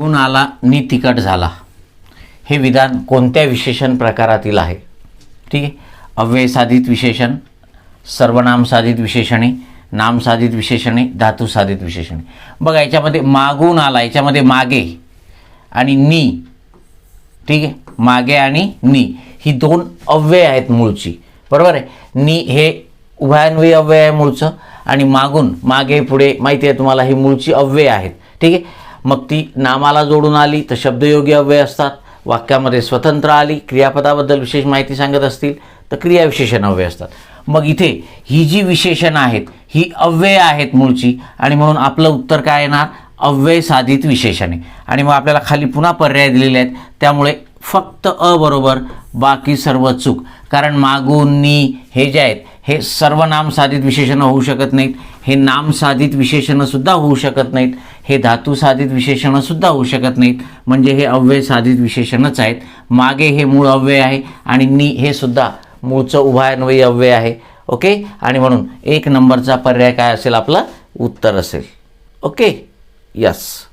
गुण आला नि तिकट झाला. हे विधान कोणत्या विशेषण प्रकारातील आहे? ठीक आहे? अव्यय साधित विशेषण सर्वनाम साधित विशेषणे नाम साधित विशेषणे धातू साधित विशेषणे. बघा याच्यामध्ये मागून आला याच्यामध्ये मागे आणि नी. ठीक आहे? मागे आणि नी. ही दोन अव्यय आहेत मूळची. बरोबर आहे? नी हे उभयान्वयी अव्यय आहे मूळचं आणि मागून मागे पुढे माहिती आहे तुम्हाला ही मूळची अव्यय आहेत. ठीक आहे? मग ती नामाला जोडून आली तर शब्दयोगी अव्यय असतात. वाक्यामध्ये स्वतंत्र आली क्रियापदाबद्दल विशेष माहिती सांगत असतील तर क्रियाविशेषण अव्यय असतात. मग इथे ही जी विशेषणं आहेत ही अव्यय आहेत मूळची आणि म्हणून आपलं उत्तर काय येणार? अव्यय साधित विशेषणे. आणि मग आपल्याला खाली पुन्हा पर्याय दिलेले आहेत त्यामुळे फक्त अ बरोबर बाकी सर्व चूक. कारण मागून नी हे जे आहेत हे सर्व नाम साधित विशेषणं होऊ शकत नाहीत. हे नाम साधित विशेषणंसुद्धा होऊ शकत नाहीत. हे धातू साधित विशेषणंसुद्धा होऊ शकत नाहीत. म्हणजे हे अव्यय साधित विशेषणच आहेत. मागे हे मूळ अव्यय आहे आणि नी हे सुद्धा मूळचं उभयान्वयी अव्यय आहे. ओके? आणि म्हणून एक नंबरचा पर्याय काय असेल? आपलं उत्तर असेल. ओके? यस.